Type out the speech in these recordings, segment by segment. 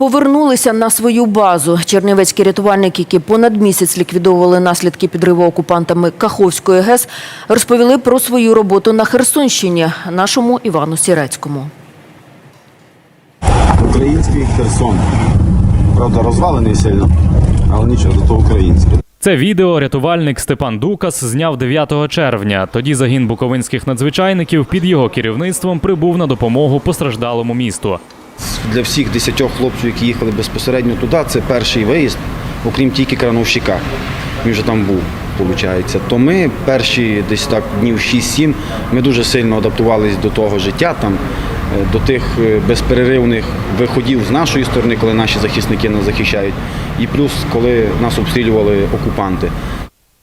Повернулися на свою базу. Чернівецькі рятувальники, які понад місяць ліквідовували наслідки підриву окупантами Каховської ГЕС, розповіли про свою роботу на Херсонщині нашому Івану Сірецькому. Український Херсон. Правда, розвалений сильно, але нічого, зато український. Це відео рятувальник Степан Дукас зняв 9 червня. Тоді загін буковинських надзвичайників під його керівництвом прибув на допомогу постраждалому місту. Для всіх десятьох хлопців, які їхали безпосередньо туди, це перший виїзд, окрім тільки крановщика. Він вже там був, виходить. То ми перші десь так днів 6-7, ми дуже сильно адаптувалися до того життя там, е, до тих е, безперервних виходів з нашої сторони, коли наші захисники нас захищають, і плюс коли нас обстрілювали окупанти.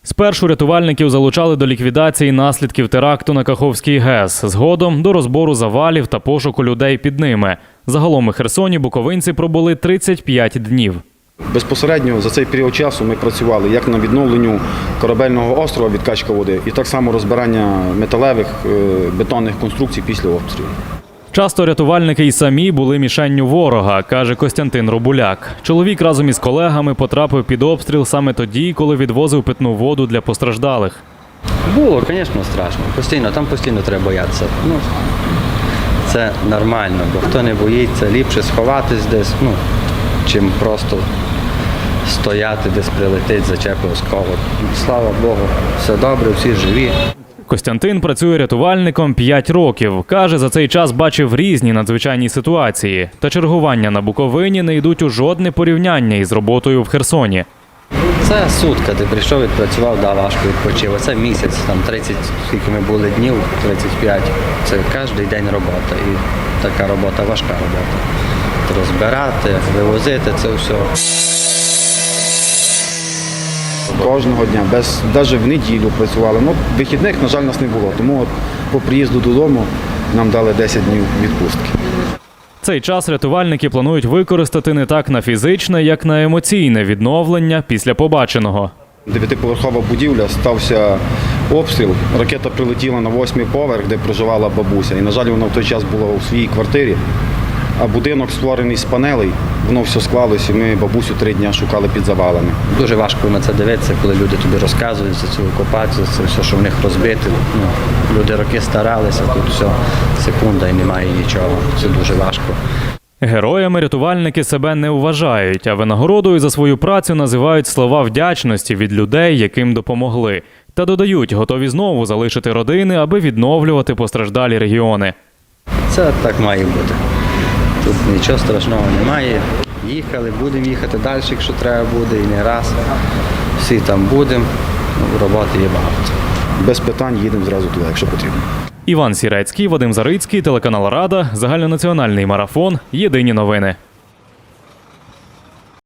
Спершу рятувальників залучали до ліквідації наслідків теракту на Каховській ГЕС, згодом до розбору завалів та пошуку людей під ними. Загалом у Херсоні буковинці пробули 35 днів. Безпосередньо за цей період часу ми працювали як на відновленню корабельного острова відкачка води, і так само розбирання металевих е, бетонних конструкцій після обстрілу. Часто рятувальники й самі були мішенню ворога, каже Костянтин Робуляк. Чоловік разом із колегами потрапив під обстріл саме тоді, коли відвозив питну воду для постраждалих. Було, звісно, страшно. Постійно, там постійно треба боятися. Ну, це нормально, бо хто не боїться, ліпше сховатись десь, ну, чим просто стояти, десь прилетить, зачепив осколок. Слава Богу, все добре, всі живі. Костянтин працює рятувальником 5 років. Каже, за цей час бачив різні надзвичайні ситуації. Та чергування на Буковині не йдуть у жодне порівняння із роботою в Херсоні. Це сутка, ти прийшов, відпрацював, да, важко відпочив. Оце місяць, там 30, скільки ми були днів, 35. Це кожен день робота. І така робота важка робота. Розбирати, вивозити це все. Кожного дня, без навіть в неділю працювали. Ну, вихідних, на жаль, нас не було. Тому от по приїзду додому нам дали 10 днів відпустки. Цей час рятувальники планують використати не так на фізичне, як на емоційне відновлення після побаченого. Дев'ятиповерхова будівля стався обстріл. Ракета прилетіла на восьмий поверх, де проживала бабуся. І, на жаль, вона в той час була у своїй квартирі. А будинок створений з панелей, воно все склалось, і ми бабусю три дні шукали під завалами. Дуже важко на це дивитися, коли люди тобі розказують за цю окупацію, це все, що в них розбите. Ну, люди роки старалися, тут все секунда і немає нічого. Це дуже важко. Героями рятувальники себе не вважають, а винагородою за свою працю називають слова вдячності від людей, яким допомогли. Та додають, готові знову залишити родини, аби відновлювати постраждалі регіони. Це так має бути. Нічого страшного немає. Їхали, будемо їхати далі, якщо треба буде, і не раз. Всі там будемо, Ну, роботи є багато. Без питань їдемо зразу туди, якщо потрібно. Іван Сірецький, Вадим Зарицький, телеканал Рада, загальнонаціональний марафон. Єдині новини.